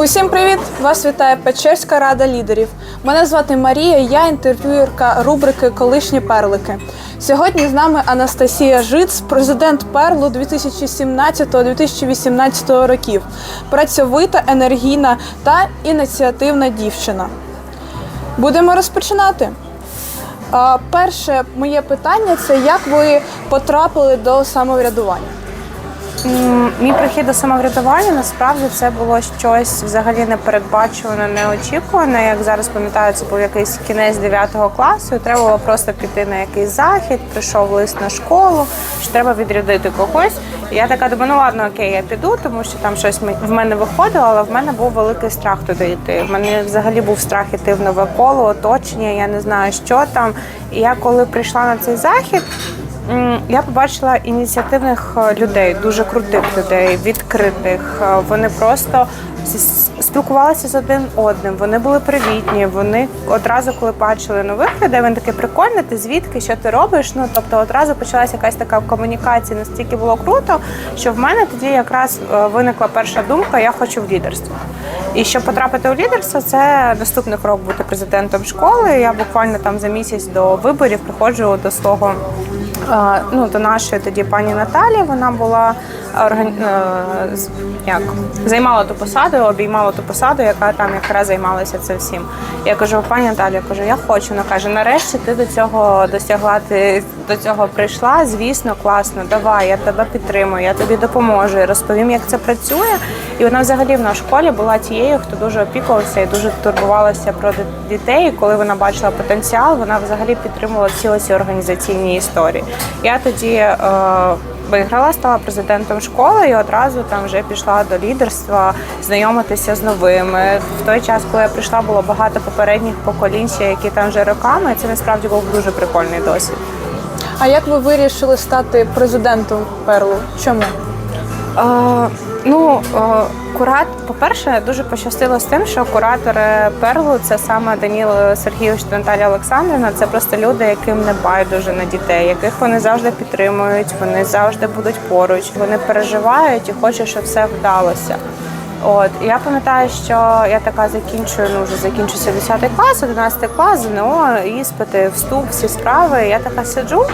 Усім привіт! Вас вітає Печерська рада лідерів. Мене звати Марія, я інтерв'юєрка рубрики Колишні перлики. Сьогодні з нами Анастасія Жиц, президент Перлу 2017-2018 років. Працьовита, енергійна та ініціативна дівчина. Будемо розпочинати. Перше моє питання це як ви потрапили до самоврядування? Мій прихід до самоврядування насправді це було щось взагалі непередбачуване, неочікуване. Як зараз пам'ятаю, це був якийсь кінець 9 класу. і Треба було просто піти на якийсь захід. Прийшов лист на школу, що треба відрядити когось. І я така думаю, ну ладно, окей, я піду, тому що там щось в мене виходило, але в мене був великий страх туди йти. В мене взагалі був страх іти в нове коло, оточення. Я не знаю, що там. І я коли прийшла на цей захід. Я побачила ініціативних е, людей, дуже крутих людей, відкритих. Е, Вони просто спілкувалися з один одним. Вони були привітні. Вони одразу, коли бачили нових людей, вони таке прикольно, ти звідки, що ти робиш. Ну тобто, одразу почалася якась така комунікація. Настільки було круто, що в мене тоді якраз е, виникла перша думка: я хочу в лідерство. І щоб потрапити у лідерство, це наступний крок бути президентом школи. Я буквально там за місяць до виборів приходжу до свого ну, до нашої тоді пані Наталі. Вона була орган... е, як займала ту посаду, обіймала ту посаду, яка там якраз займалася цим всім. Я кажу, пані Наталі, я кажу, я хочу. Вона каже, нарешті ти до цього досягла, ти до цього прийшла. Звісно, класно, давай, я тебе підтримую, я тобі допоможу, розповім, як це працює. І вона взагалі в нашій школі була тією, хто дуже опікувався і дуже турбувалася про дітей. І коли вона бачила потенціал, вона взагалі підтримувала ці організаційні історії. Я тоді е, виграла, стала президентом школи і одразу там вже пішла до лідерства, знайомитися з новими. В той час, коли я прийшла, було багато попередніх поколінь, ще, які там вже роками. і Це насправді був дуже прикольний досвід. А як ви вирішили стати президентом Перлу? Чому? Е, ну, е, курат, по-перше, дуже пощастило з тим, що куратори Перлу це саме Даніл Сергійович та Наталія Олександрівна. Це просто люди, яким не байдуже на дітей, яких вони завжди підтримують, вони завжди будуть поруч, вони переживають і хочуть, щоб все вдалося. От я пам'ятаю, що я така закінчую, ну вже закінчується 10 клас, 11 клас, ЗНО, іспити, вступ, всі справи. Я така сиджу.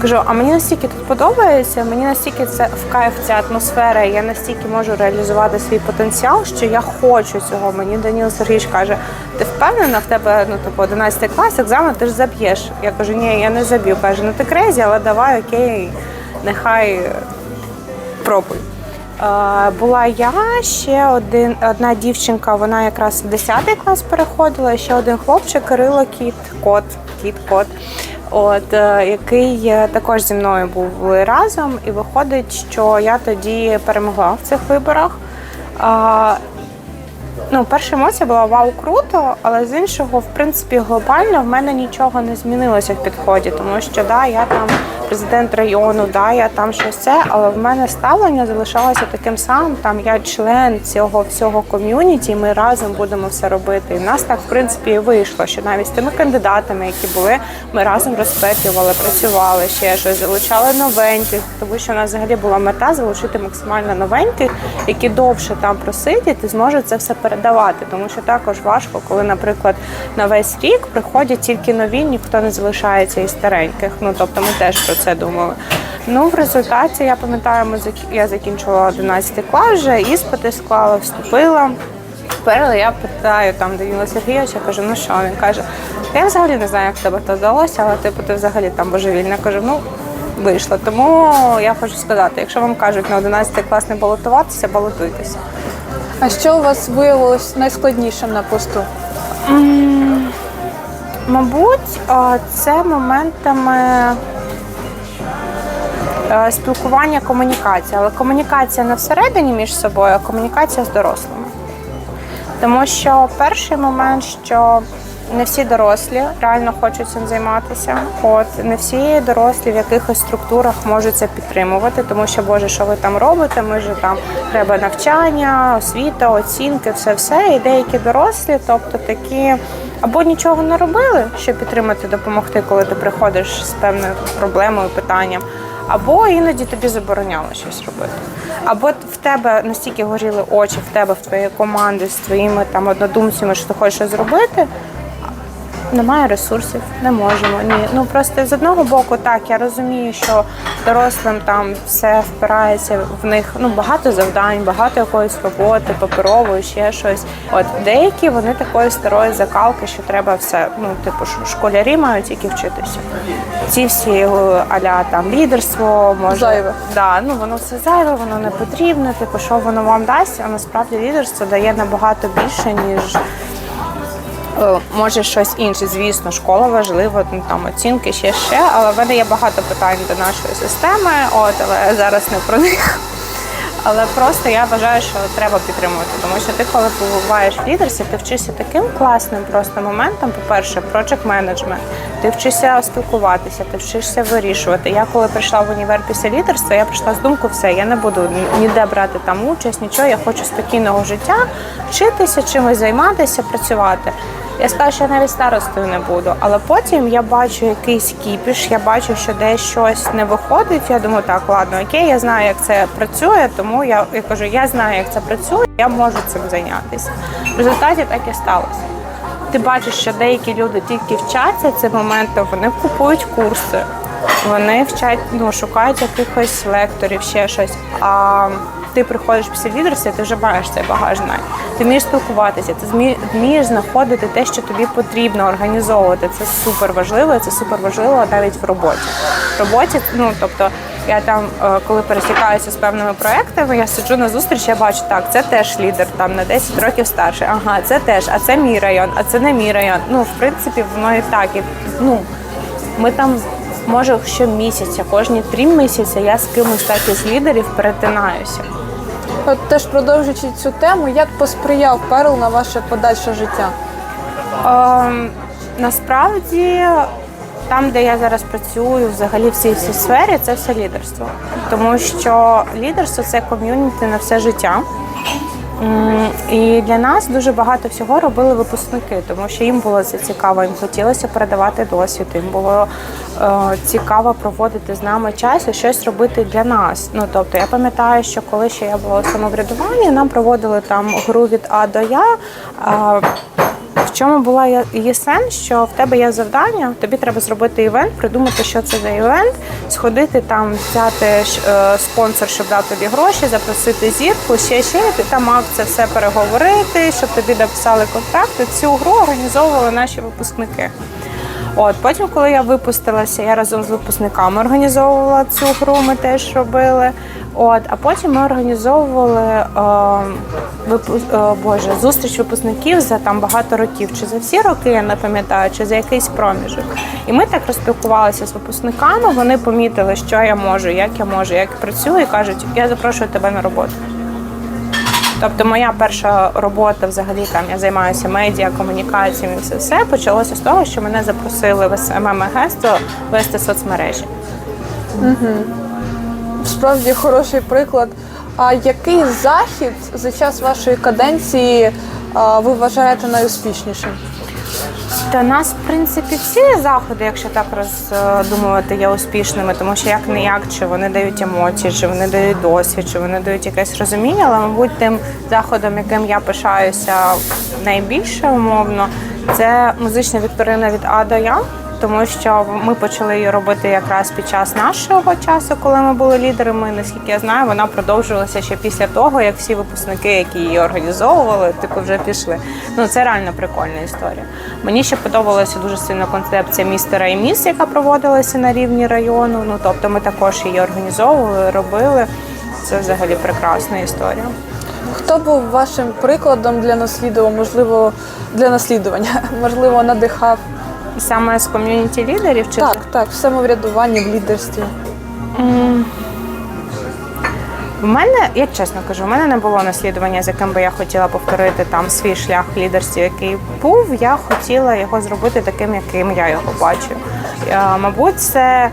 Кажу, а мені настільки тут подобається, мені настільки це в кайф ця атмосфера, я настільки можу реалізувати свій потенціал, що я хочу цього. Мені Даніл Сергійович каже, ти впевнена в тебе, ну типу 11 клас, екзамен, ти ж заб'єш. Я кажу, ні, я не заб'ю. Каже, ну ти крезі, але давай, окей, нехай пробуй. Була я ще один, одна дівчинка, вона якраз в 10 клас переходила, ще один хлопчик Кирило Кіт, кот, кіт, кот. От е, який е, також зі мною був разом, і виходить, що я тоді перемогла в цих виборах. Ну, перша емоція була вау, круто, але з іншого, в принципі, глобально в мене нічого не змінилося в підході, тому що да, я там президент району, да, я там щось це, але в мене ставлення залишалося таким самим. Там я член цього всього ком'юніті, ми разом будемо все робити. І в нас так, в принципі, і вийшло, що навіть з тими кандидатами, які були, ми разом розпетлювали, працювали ще щось, залучали новеньких, тому що у нас взагалі була мета залучити максимально новеньких, які довше там просидять і зможуть це все передавати. Тому що також важко, коли, наприклад, на весь рік приходять тільки нові, ніхто не залишається із стареньких. Ну тобто ми теж про це думали. Ну, в результаті я пам'ятаю, ми я закінчила 11 клас вже, іспити склала, вступила. Тепер я питаю там Даніла Сергійовича, кажу, ну що? Він каже, я взагалі не знаю, як тебе це вдалося, але типу ти взагалі там божевільна. Кажу, ну вийшло. Тому я хочу сказати, якщо вам кажуть на 11 клас не балотуватися, балотуйтеся. А що у вас виявилось найскладнішим на посту? Мабуть, це моментами е, спілкування, комунікація. Але комунікація не всередині між собою, а комунікація з дорослими. Тому що перший момент, що не всі дорослі реально хочуть цим займатися. От не всі дорослі в якихось структурах можуть це підтримувати, тому що Боже, що ви там робите? Ми ж там треба навчання, освіта, оцінки, все все. І деякі дорослі, тобто такі або нічого не робили, щоб підтримати, допомогти, коли ти приходиш з певною проблемою, питанням. Або іноді тобі забороняло щось робити. Або в тебе настільки горіли очі, в тебе, в твоєї команди, з твоїми там однодумцями, що ти хочеш зробити, немає ресурсів, не можемо. Ні. Ну просто з одного боку, так я розумію, що дорослим там все впирається в них ну багато завдань, багато якоїсь роботи, паперової, ще щось. От деякі вони такої старої закалки, що треба все. Ну, типу, школярі мають тільки вчитися. Ці всі е, аля там лідерство, може Зайве. Да, ну воно все зайве, воно не потрібне. Типу, що воно вам дасть, а насправді лідерство дає набагато більше, ніж Може щось інше, звісно, школа важлива, ну, там оцінки ще ще, але в мене є багато питань до нашої системи, от, але зараз не про них. Але просто я вважаю, що треба підтримувати, тому що ти, коли побуваєш в лідерстві, ти вчишся таким класним просто моментом. По-перше, project менеджмент. Ти вчишся спілкуватися, ти вчишся вирішувати. Я коли прийшла в універ після лідерства, я прийшла з думкою, все, я не буду ніде брати там участь, нічого. Я хочу спокійного життя, вчитися, чимось займатися, працювати. Я сказала, що я навіть старостою не буду. Але потім я бачу якийсь кіпіш, я бачу, що десь щось не виходить. Я думаю, так, ладно, окей, я знаю, як це працює, тому я, я кажу, я знаю, як це працює, я можу цим зайнятися. В результаті так і сталося. Ти бачиш, що деякі люди тільки вчаться цим моментом, вони купують курси, вони вчать, ну, шукають якихось лекторів, ще щось. А ти приходиш після лідерства, ти вже маєш цей багаж знань. Ти вмієш спілкуватися, ти вмієш знаходити те, що тобі потрібно організовувати. Це супер важливо, це супер важливо навіть в роботі. В роботі, ну тобто, я там, е, коли пересікаюся з певними проектами, я сиджу на зустріч, я бачу, так, це теж лідер, там на 10 років старший. Ага, це теж, а це мій район, а це не мій район. Ну, в принципі, воно і так. І, ну, ми там, може, щомісяця, кожні три місяці я з кимось так із лідерів перетинаюся. От теж продовжуючи цю тему, як посприяв Перл на ваше подальше життя? Ем, насправді, там, де я зараз працюю, взагалі в цій всій сфері, це все лідерство. Тому що лідерство це ком'юніті на все життя. І для нас дуже багато всього робили випускники, тому що їм було це цікаво, їм хотілося передавати досвід, їм було е, цікаво проводити з нами час і щось робити для нас. Ну тобто, я пам'ятаю, що коли ще я була у самоврядуванні, нам проводили там гру від А до Я. Чому була її сенс, що в тебе є завдання, тобі треба зробити івент, придумати, що це за івент, сходити там, взяти е, спонсор, щоб дав тобі гроші, запросити зірку, ще ще, ти там мав це все переговорити, щоб тобі написали контракт. Цю гру організовували наші випускники. От потім, коли я випустилася, я разом з випускниками організовувала цю гру. Ми теж робили. От, а потім ми організовували е, випу, е, боже, зустріч випускників за там багато років, чи за всі роки, я не пам'ятаю, чи за якийсь проміжок. І ми так розпілкувалися з випускниками. Вони помітили, що я можу, як я можу, як працюю, і кажуть, я запрошую тебе на роботу. Тобто моя перша робота взагалі там я займаюся медіа, комунікаціями, все все почалося з того, що мене запросили в СММ агентство вести соцмережі. Справді хороший приклад. А який захід за час вашої каденції а, ви вважаєте найуспішнішим? Та нас, в принципі, всі заходи, якщо так роздумувати, є успішними, тому що як не як, чи вони дають емоції, чи вони дають досвід, чи вони дають якесь розуміння, але, мабуть, тим заходом, яким я пишаюся найбільше умовно, це музична вікторина від А до Я. Тому що ми почали її робити якраз під час нашого часу, коли ми були лідерами. Наскільки я знаю, вона продовжувалася ще після того, як всі випускники, які її організовували, типу вже пішли. Ну це реально прикольна історія. Мені ще подобалася дуже сильно концепція містера і міс, яка проводилася на рівні району. Ну тобто ми також її організовували, робили. Це взагалі прекрасна історія. Хто був вашим прикладом для наслідування, можливо, для наслідування, можливо, надихав? Саме з ком'юніті лідерів чи Так, так, в самоврядуванні, в лідерстві. В мене, я чесно кажу, в мене не було наслідування, з яким би я хотіла повторити там свій шлях в лідерстві, який був. Я хотіла його зробити таким, яким я його бачу. Е, Мабуть, це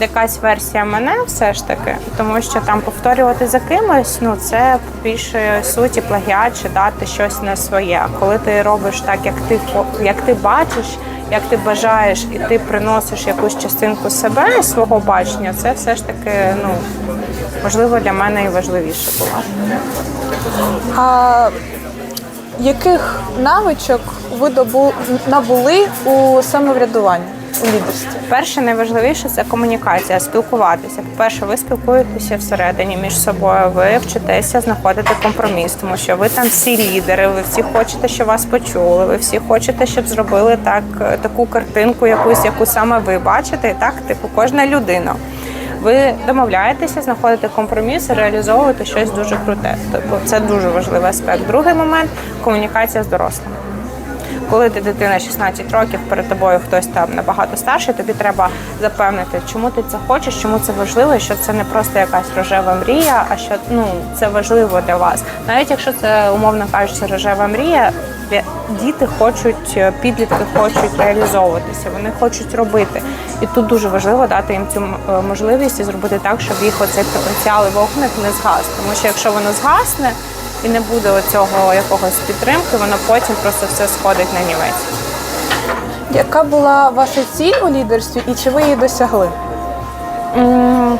якась версія мене все ж таки, тому що там повторювати за кимось, ну це більше суті плагіат чи дати щось не своє. А коли ти робиш так, як ти хо- як ти бачиш, як ти бажаєш, і ти приносиш якусь частинку себе свого бачення, це все ж таки ну можливо для мене і важливіше було. А яких навичок ви добу... набули у самоврядуванні, лідерстві? Перше, найважливіше це комунікація, спілкуватися. По-перше, ви спілкуєтеся всередині між собою. Ви вчитеся знаходити компроміс, тому що ви там всі лідери. Ви всі хочете, щоб вас почули. Ви всі хочете, щоб зробили так таку картинку, якусь, яку саме ви бачите, і так типу кожна людина. Ви домовляєтеся, знаходите компроміс і реалізовуєте щось дуже круте. Тобто це дуже важливий аспект. Другий момент комунікація з дорослими. Коли ти дитина 16 років, перед тобою хтось там набагато старший, тобі треба запевнити, чому ти це хочеш, чому це важливо, що це не просто якась рожева мрія, а що ну це важливо для вас. Навіть якщо це умовно кажучи, рожева мрія, діти хочуть, е, підлітки хочуть реалізовуватися, вони хочуть робити. І тут дуже важливо дати їм цю е, можливість і зробити так, щоб їх оцей потенціал і вогник не згас. Тому що якщо воно згасне і не буде цього якогось підтримки, воно потім просто все сходить на нівець. Яка була ваша ціль у лідерстві і чи ви її досягли? Mm,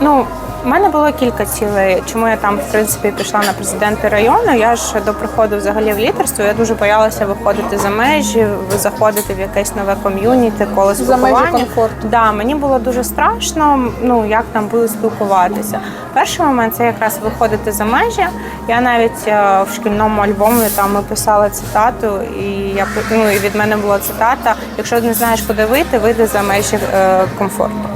Ну, в мене було кілька цілей. Чому я там, в принципі, пішла на президенти району. Я ж до приходу взагалі в лідерство. Я дуже боялася виходити за межі, заходити в якесь нове ком'юніті, коло За межі спілкування. комфорту. Да, мені було дуже страшно, ну як там буде спілкуватися. Перший момент це якраз виходити за межі. Я навіть е, в шкільному альбомі там ми писали цитату, і я ну, і від мене була цитата: якщо не знаєш, куди вийти, вийди за межі е, комфорту.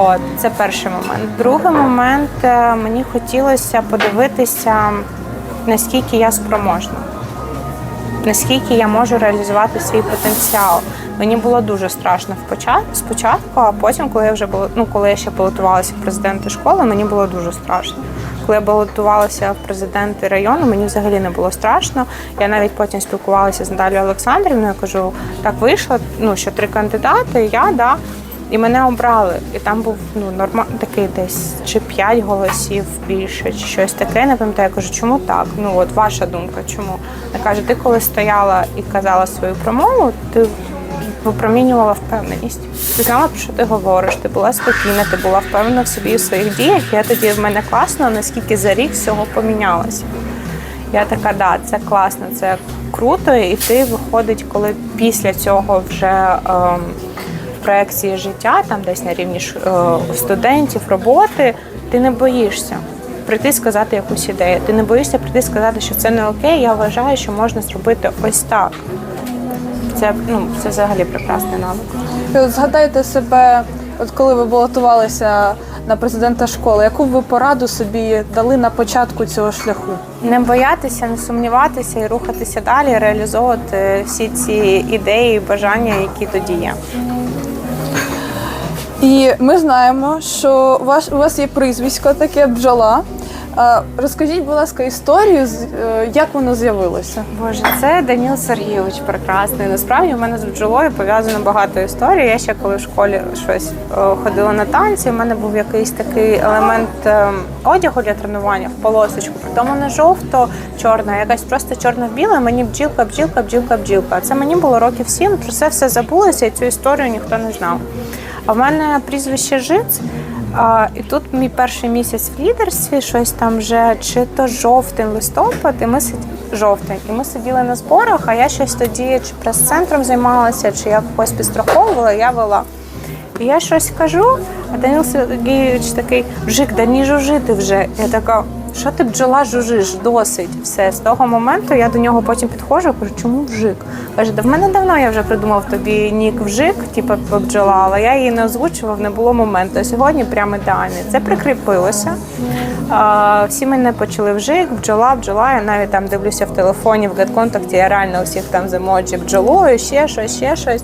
От це перший момент. Другий момент е, мені хотілося подивитися, наскільки я спроможна наскільки я можу реалізувати свій потенціал. Мені було дуже страшно спочатку, а потім, коли я вже була, ну коли я ще балотувалася в президенти школи, мені було дуже страшно. Коли я балотувалася в президенти району, мені взагалі не було страшно. Я навіть потім спілкувалася з Наталією Олександрівною. Я кажу, так вийшло, ну що три кандидати, я да. І мене обрали. І там був ну норма такий десь чи п'ять голосів більше, чи щось таке. Не пам'ятаю. Я кажу, чому так? Ну от ваша думка, чому? Вона каже, ти коли стояла і казала свою промову, ти випромінювала впевненість. Ти знала, про що ти говориш, ти була спокійна, ти була впевнена в собі в своїх діях. Я тоді в мене класно, наскільки за рік всього помінялося. Я така, да, це класно, це круто. І ти виходить, коли після цього вже ем, проекції життя, там десь на рівні е, студентів, роботи, ти не боїшся прийти сказати якусь ідею. Ти не боїшся прийти сказати, що це не окей. Я вважаю, що можна зробити ось так. Це ну це взагалі прекрасний навик. І от згадайте себе, от коли ви балотувалися на президента школи, яку б ви пораду собі дали на початку цього шляху? Не боятися, не сумніватися і рухатися далі, реалізовувати всі ці ідеї, і бажання, які тоді є. І ми знаємо, що ваш, у вас є прізвисько таке бджола. Розкажіть, будь ласка, історію, е, як воно з'явилося? Боже, це Даніл Сергійович прекрасний. Насправді в мене з бджолою пов'язано багато історій. Я ще коли в школі щось е, ходила на танці, в мене був якийсь такий елемент е, одягу для тренування в полосочку. Притому не жовто-чорна, якась просто чорно-біла. Мені бджілка, бджілка, бджілка, бджілка. Це мені було років сім. Про це все забулося, і цю історію ніхто не знав. А в мене прізвище Жиц. І тут мій перший місяць в лідерстві, щось там вже чи то жовтень, листопад, і ми сиділи жовтень, і ми сиділи на зборах. А я щось тоді чи прес-центром займалася, чи я когось підстраховувала, я вела. І я щось кажу, а Данил Сергійович такий Бжик, да ні жужити вже. Я така, що ти бджола жужиш? Досить. Все. З того моменту я до нього потім підходжу, кажу, чому вжик? Каже, да в мене давно я вже придумав тобі нік вжик, типу бджола, але я її не озвучував, не було моменту. Сьогодні прямо ідеальний. Це прикріпилося. Всі мене почали вжик, бджола, бджола. Я навіть там дивлюся в телефоні, в гет-контакті, я реально усіх там з бджолою, ще щось, ще щось.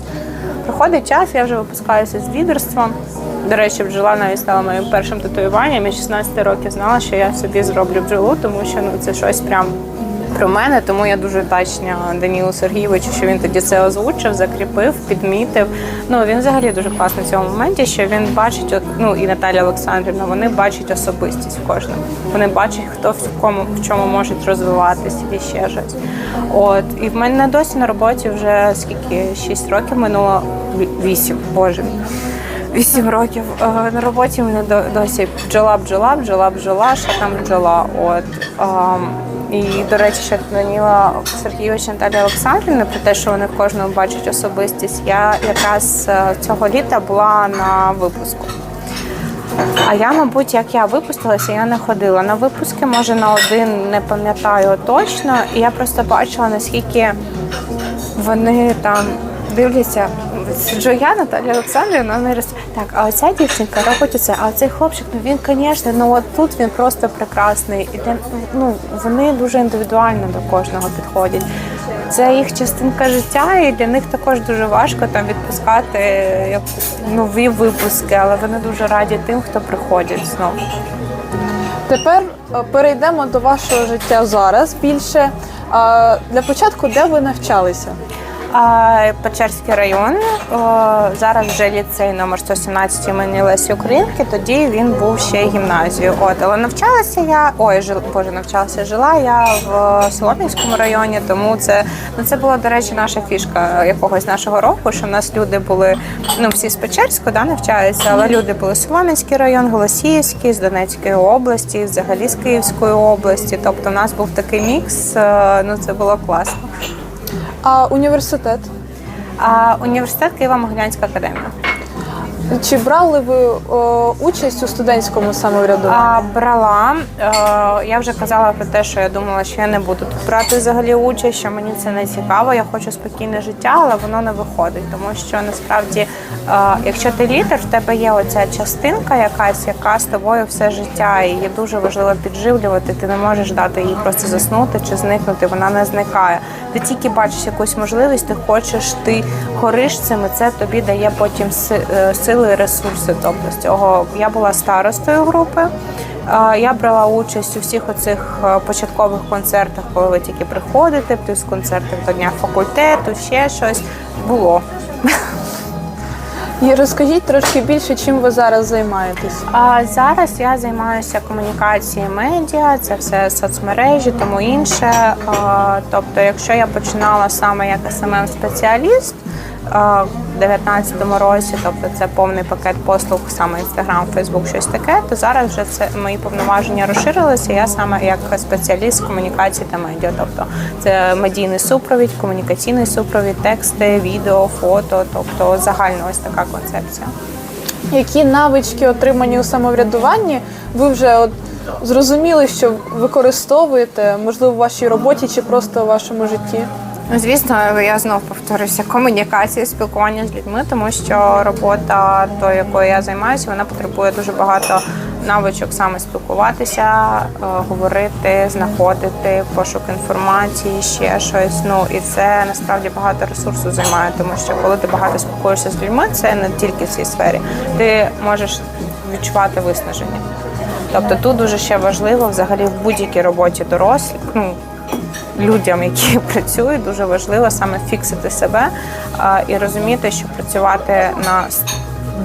Проходить час, я вже випускаюся з лідерством. До речі, бджола навіть стала моїм першим татуюванням. Я 16 років знала, що я собі зроблю бджолу, тому що ну це щось прям про мене, тому я дуже вдячна Данілу Сергійовичу, що він тоді це озвучив, закріпив, підмітив. Ну він взагалі дуже класний в цьому моменті, що він бачить, ну і Наталя Олександрівна, вони бачать особистість в кожному. Вони бачать, хто в кому в чому можуть розвиватися і ще щось. От і в мене досі на роботі вже скільки 6 років минуло 8, боже. Вісім років Е, на роботі мене до- досі бджола, бджола, бджола, бджола, ще там бджола. От і до речі, ще Даніла Сергійовича Наталія Олександрівна про те, що вони в кожному бачать особистість. Я якраз е, цього літа була на випуску. А я, мабуть, як я випустилася, я не ходила на випуски, може на один не пам'ятаю точно. І я просто бачила, наскільки вони там дивляться. Сиджу я, Наталя Олександрівна, вони роз... так, а оця дівчинка робить оце, а цей хлопчик, ну він, звісно, ну от тут він просто прекрасний. І для, ну, вони дуже індивідуально до кожного підходять. Це їх частинка життя, і для них також дуже важко там відпускати як нові випуски, але вони дуже раді тим, хто приходять знову. Тепер е, перейдемо до вашого життя зараз більше. Для початку, де ви навчалися? Печерський район, зараз вже ліцей номер 117 імені Лесі Українки, тоді він був ще гімназією. От, але навчалася я, ой, жил, боже, навчалася, жила я в Солом'янському районі, тому це, ну, це була, до речі, наша фішка якогось нашого року, що в нас люди були, ну, всі з Печерську, да, навчаються, але люди були Солом'янський район, Голосіївський, з Донецької області, взагалі з Київської області. Тобто, у нас був такий мікс, е, ну, це було класно. А університет? А університет Києва Могилянська академія. Чи брали ви о, участь у студентському самоврядуванні? А, брала. Е, я вже казала про те, що я думала, що я не буду тут брати взагалі участь, що мені це не цікаво. Я хочу спокійне життя, але воно не виходить. Тому що насправді, е, якщо ти лідер, в тебе є оця частинка якась, яка з тобою все життя, і є дуже важливо підживлювати. Ти не можеш дати їй просто заснути чи зникнути. Вона не зникає. Ти тільки бачиш якусь можливість, ти хочеш, ти гориш цим, і це тобі дає потім е, сили і ресурси. Тобто з цього я була старостою групи. Я брала участь у всіх оцих е, початкових концертах, коли ви тільки приходите, плюс концерти до дня факультету, ще щось було. І розкажіть трошки більше, чим ви зараз займаєтесь. А зараз я займаюся комунікацією медіа, це все соцмережі, тому інше. А, Тобто, якщо я починала саме як smm спеціаліст в 2019 році, тобто це повний пакет послуг, саме Інстаграм, Фейсбук, щось таке, то зараз вже це мої повноваження розширилися. Я саме як спеціаліст з комунікації та медіа, тобто це медійний супровід, комунікаційний супровід, тексти, відео, фото, тобто загальна ось така концепція. Які навички, отримані у самоврядуванні, ви вже от зрозуміли, що використовуєте, можливо, в вашій роботі чи просто у вашому житті? Ну, Звісно, я знов повторюся комунікація, спілкування з людьми, тому що робота, тою, якою я займаюся, вона потребує дуже багато навичок саме спілкуватися, е, говорити, знаходити, пошук інформації, ще щось. Ну і це насправді багато ресурсу займає, тому що коли ти багато спілкуєшся з людьми, це не тільки в цій сфері. Ти можеш відчувати виснаження. Тобто тут дуже ще важливо взагалі в будь-якій роботі дорослих. Ну людям, які працюють, дуже важливо саме фіксити себе і розуміти, що працювати на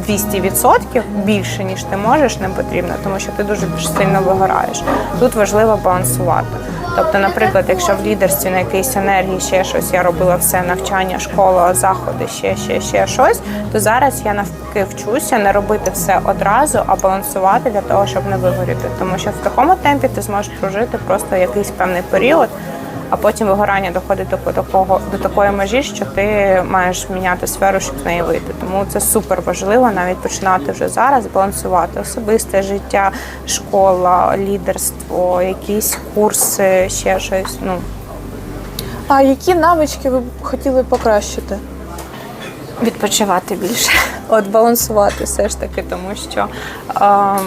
200% більше ніж ти можеш, не потрібно, тому що ти дуже сильно вигораєш. Тут важливо балансувати. Тобто, наприклад, якщо в лідерстві на якійсь енергії ще щось я робила все навчання, школа, заходи, ще, ще, ще щось, то зараз я навпаки вчуся не робити все одразу, а балансувати для того, щоб не вигоріти. Тому що в такому темпі ти зможеш прожити просто якийсь певний період, а потім вигорання доходить до такого до такої межі, що ти маєш міняти сферу, щоб з неї вийти. Тому це супер важливо навіть починати вже зараз балансувати особисте життя, школа, лідерство, якісь курси, ще щось. Ну А які навички ви б хотіли покращити? відпочивати більше, от балансувати все ж таки, тому що е,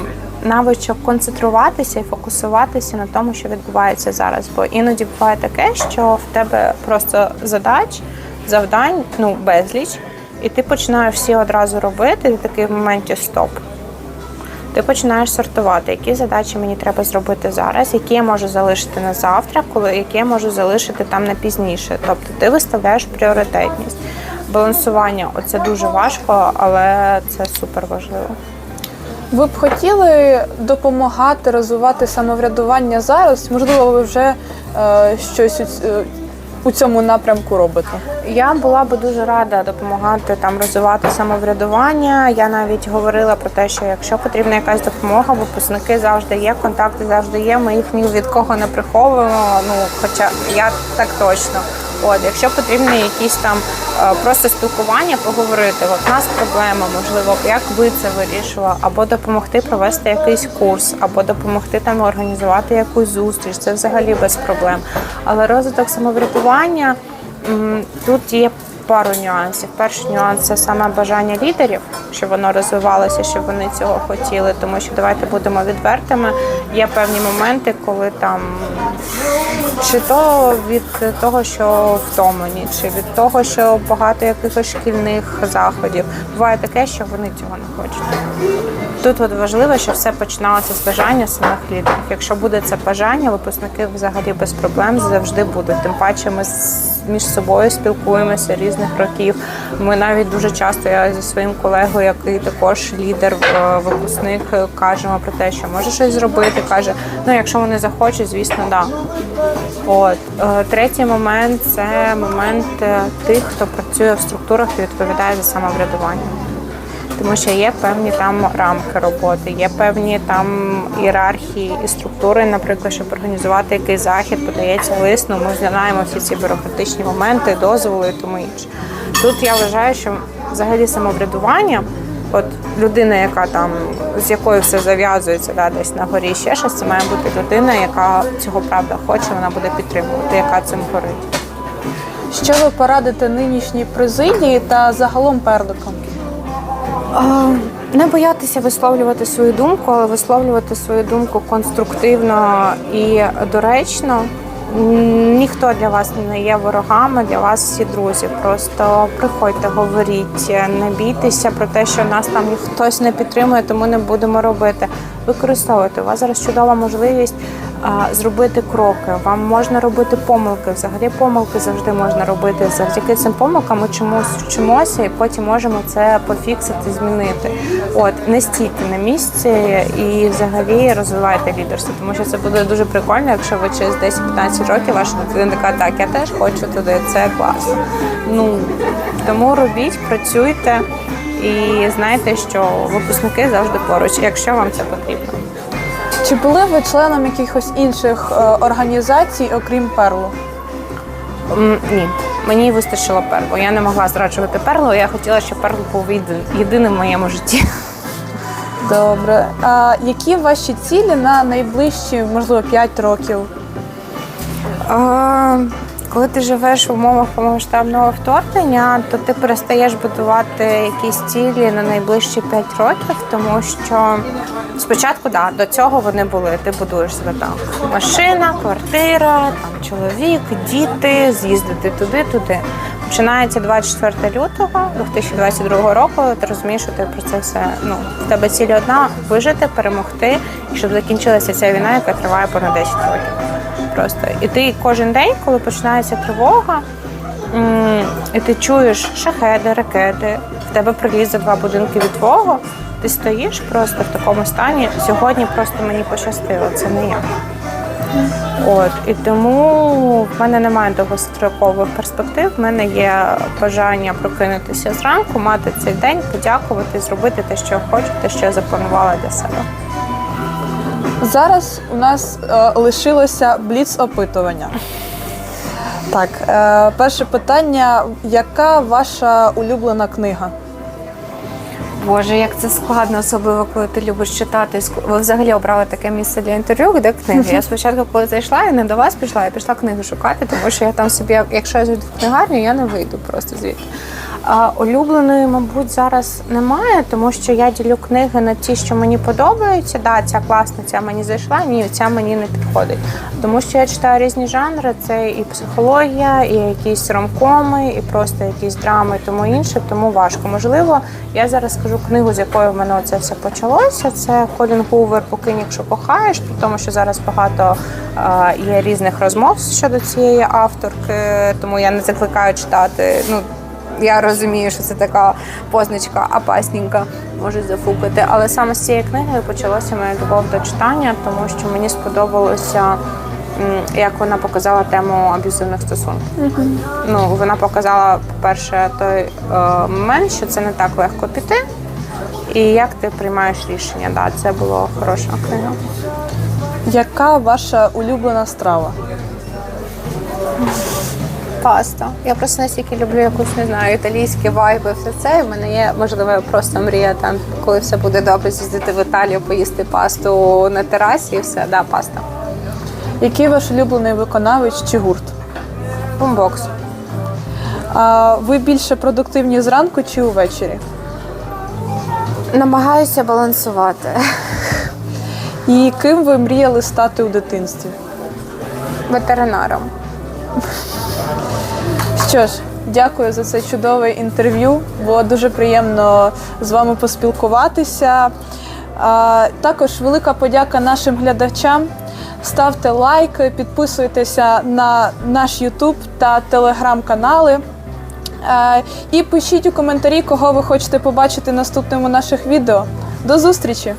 навичок концентруватися і фокусуватися на тому, що відбувається зараз. Бо іноді буває таке, що в тебе просто задач, завдань, ну безліч, і ти починаєш всі одразу робити, і такий в моменті стоп. Ти починаєш сортувати, які задачі мені треба зробити зараз, які я можу залишити на завтра, коли які я можу залишити там на пізніше. Тобто ти виставляєш пріоритетність. Балансування оце дуже важко, але це супер важливо. Ви б хотіли допомагати розвивати самоврядування зараз? Можливо, ви вже е, щось у, е, цьому напрямку робите? Я була би дуже рада допомагати там розвивати самоврядування. Я навіть говорила про те, що якщо потрібна якась допомога, випускники завжди є, контакти завжди є. Ми їх ні від кого не приховуємо. Ну, хоча я так точно. От, якщо потрібні якісь там е, просто спілкування, поговорити. От у нас проблема, можливо, як ви це вирішували, або допомогти провести якийсь курс, або допомогти там організувати якусь зустріч. Це взагалі без проблем. Але розвиток самоврядування тут є пару нюансів. Перший нюанс це саме бажання лідерів, щоб воно розвивалося, щоб вони цього хотіли. Тому що давайте будемо відвертими. Є певні моменти, коли там чи то від того, що втомлені, чи від того, що багато якихось шкільних заходів. Буває таке, що вони цього не хочуть. Тут от важливо, що все починалося з бажання самих лідерів. Якщо буде це бажання, випускники взагалі без проблем завжди будуть. Тим паче ми між собою спілкуємося різних років. Ми навіть дуже часто я зі своїм колегою, який також лідер, е, випускник, кажемо про те, що може щось зробити. каже: ну якщо вони захочуть, звісно, да. От Е, третій момент це момент е, тих, хто працює в структурах і відповідає за самоврядування. Тому що є певні там рамки роботи, є певні там ієрархії і структури, наприклад, щоб організувати якийсь захід, подається лист, ну ми знаємо всі ці бюрократичні моменти, дозволи і тому інше. Тут я вважаю, що взагалі самоврядування, от людина, яка там з якою все зав'язується, да, десь на горі ще щось, це має бути людина, яка цього правда хоче, вона буде підтримувати, яка цим горить. Що ви порадите нинішній президії та загалом перликам? Не боятися висловлювати свою думку, але висловлювати свою думку конструктивно і доречно. Ніхто для вас не є ворогами, для вас всі друзі. Просто приходьте, говоріть, не бійтеся про те, що нас там хтось не підтримує, тому не будемо робити. Використовуйте. У вас зараз чудова можливість зробити кроки. Вам можна робити помилки. Взагалі помилки завжди можна робити. Завдяки цим помилкам ми чомусь вчимося і потім можемо це пофіксити, змінити. От не стійте на місці і взагалі розвивайте лідерство, тому що це буде дуже прикольно, якщо ви через 10-15 років ваша дитина така, так, я теж хочу туди, це класно. Ну тому робіть, працюйте і знайте, що випускники завжди поруч, якщо вам це потрібно. Чи були ви членом якихось інших е, організацій, окрім перлу? Ні, мені вистачило перлу. Я не могла зраджувати перлу. Я хотіла, щоб перл був єдиним в моєму житті. Добре. А які ваші цілі на найближчі, можливо, 5 років? А, коли ти живеш в умовах повномасштабного вторгнення, то ти перестаєш будувати якісь цілі на найближчі 5 років, тому що спочатку да, до цього вони були. Ти будуєш себе там машина, квартира, там чоловік, діти, з'їздити туди, туди. Починається 24 лютого 2022 року. Ти розумієш, що ти про це все. Ну в тебе ціль одна вижити, перемогти, і щоб закінчилася ця війна, яка триває понад 10 років. Просто і ти кожен день, коли починається тривога, і ти чуєш шахеди, ракети, в тебе прилізе два будинки від твого. Ти стоїш просто в такому стані. Сьогодні просто мені пощастило, це не я. От і тому в мене немає довгострокових перспектив. В мене є бажання прокинутися зранку, мати цей день, подякувати, зробити те, що я хочу, те, що я запланувала для себе. Зараз у нас е, лишилося бліц-опитування. Так, е, перше питання: яка ваша улюблена книга? Боже, як це складно, особливо коли ти любиш читати. Ви взагалі обрали таке місце для інтерв'ю, де книги. Я спочатку, коли зайшла, я не до вас пішла, я пішла книги шукати, тому що я там собі, якщо я зайду в книгарню, я не вийду просто звідти. Улюбленої, мабуть, зараз немає, тому що я ділю книги на ті, що мені подобаються. Да, ця класна, ця мені зайшла, ні, ця мені не підходить. Тому що я читаю різні жанри: це і психологія, і якісь ромкоми, і просто якісь драми, тому інше, тому важко. Можливо, я зараз скажу книгу, з якої в мене це все почалося. Це Колін Гувер Покинь, якщо кохаєш, тому, що зараз багато є різних розмов щодо цієї авторки, тому я не закликаю читати. Ну я розумію, що це така позначка опасненька, може зафукати. Але саме з цієї книги почалося моя любов до читання, тому що мені сподобалося. Як вона показала тему аб'юзивних стосунків. Ну, вона показала, по-перше, той е, момент, що це не так легко піти, і як ти приймаєш рішення. Да, це була хороша книга. Яка ваша улюблена страва? Паста. Я просто настільки люблю якусь, не знаю, італійські вайби, все це. І в мене є, можливо, просто мрія там, коли все буде добре, з'їздити в Італію, поїсти пасту на терасі і все. Да, паста. Який ваш улюблений виконавець чи гурт? Бумбокс. А ви більше продуктивні зранку чи увечері? Намагаюся балансувати. І ким ви мріяли стати у дитинстві? Ветеринаром. Що ж, дякую за це чудове інтерв'ю. Було дуже приємно з вами поспілкуватися. Також велика подяка нашим глядачам. Ставте лайки, підписуйтеся на наш YouTube та телеграм-канали. І пишіть у коментарі, кого ви хочете побачити наступним у наших відео. До зустрічі!